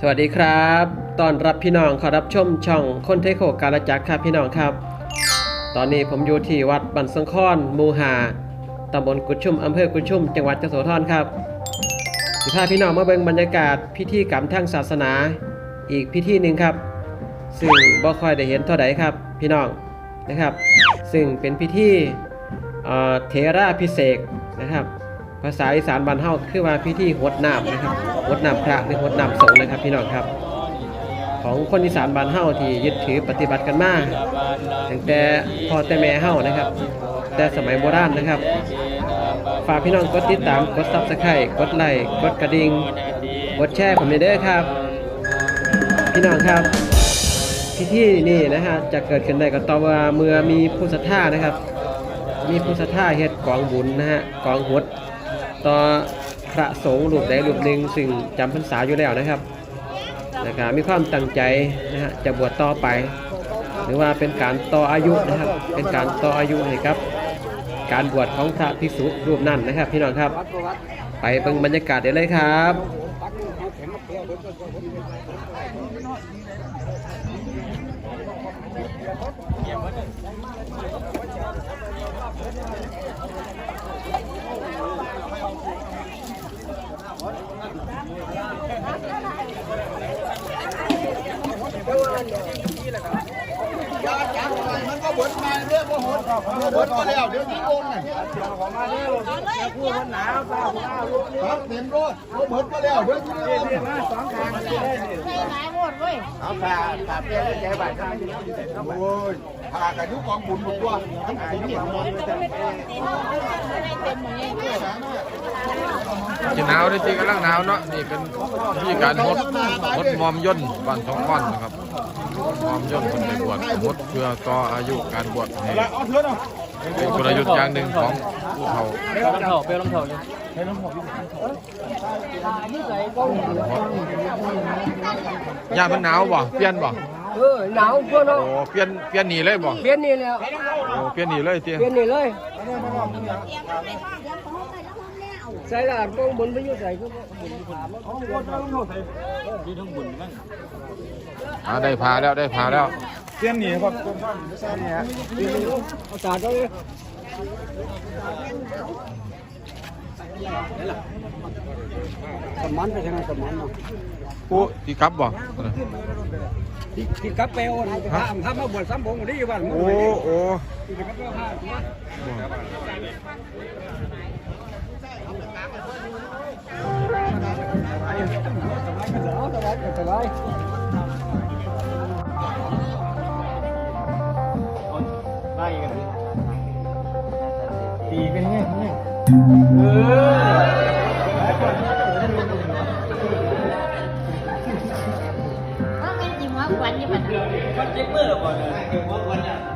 สวัสดีครับตอนรับพี่น้องขอรับชมช่องคนเทโคกาลจักครับพี่น้องครับ ตอนนี้ผมอยู่ที่วัดบันสังคอนมูหาตำบลกุดชุมอำเภอกุดชุมจังหวัดยโสธรครับสิพาพี่น้องมาเบิ่งบรรยากาศพิธีกรรมทางศาสนา อีกพิธีหนึ่งครับ ซึ่งบ่ค่อยได้เห็นเท่าใดครับพี่น้องนะครับ ซึ่งเป็นพิธีเเทราพิเศษนะครับ ภาษาอีสานบ้านเฮาคือว่าพิธีหดน้ำนะครับหดน้ำพระหรือหดน้ำสงฆ์นะครับ พี่น้องครับ ของคนอีสานบ้านเฮาที่ยึดถือปฏิบัติกันมาตั้งแต่พ่อแต่แม่เฮานะครับ แต่สมัยโบราณนะครับ ฝากพี่น้องกดติดตามกดซับสไครต์กดไลค์กดกระดิ่งกดแชร์ผมเด้อครับ พี่น้องครับพิธีนี่นะฮะจะเกิดขึ้นได้ก็ต่อว่าเมื่อมีผู้ศรัทธานะครับ มีผู้ศรัทธาเฮ็ดกองบุญนะฮะกองหด ต่อพระสงฆ์รูปใดรูปหนึ่งซึ่งจำพรรษาอยู่แล้วนะครับนะครับมีความตั้งใจนะฮะจะบวชต่อไป หรือว่าเป็นการต่ออายุนะครับ เป็นการต่ออายุให้กับการบวชของพระภิกษุรูปนั้นนะครับ พี่น้องครับ ไปเบิ่งบรรยากาศได้เลยครับ ยาจางไรมันก็บดมาเรื่องว่าหดบดมาแล้วเดี๋ยวนี้โอนน่ะครับเต็มรถบดมาแล้วเดี๋ยวนี้โอนใส่หลายหมดเว้ยเอาผ่าผ่าเปลี่ยนใจบัตรโอ้ยผ่ากันทุกกองบุญหมดตัวทั้งสิ่เนี่ย เต็มหมดเลยจะหนาวจริงกำลังหนาวเนาะนี่เป็นที่การหดหดมอมย่นบ้านสองก้อนนะครับมอมย่นคนไปบวชหดเพื่อต่ออายุการบวชให้เป็นกลยุทธ์อย่างหนึ่งของผู้เฒ่าย่ามันหนาวบ่เปลี่ยนบ่ เออหนาวพวกเนาะโอ้เปลี่ยนเปลี่ยนหนีเลยบ่เปลี่ยนนี่แล้วโอ้เปลี่ยนหนีเลยเตี้ยเปลี่ยนนี่เลยใส่ละต้องบนไปอยู่ใส่ก็บุญถามว่าของวัดเราเนาะใส่อ่าได้พาแล้วได้พาแล้วเส้นนี้ครับเส้นนี้เอาสาดเอาเลย สมันไปทางไหนสมันเนาะผู้ที่กลับบ่ที่ที่กลับไปโอนห้ามห้ามมาบวชซ้ำบงดีบ้านโอ้โอ้ที่กลับไปห้ามสบายสบา ยตีกันเนี่ยเนี่ยว่าเป็นจริงว่าควันอยู่บัดนี้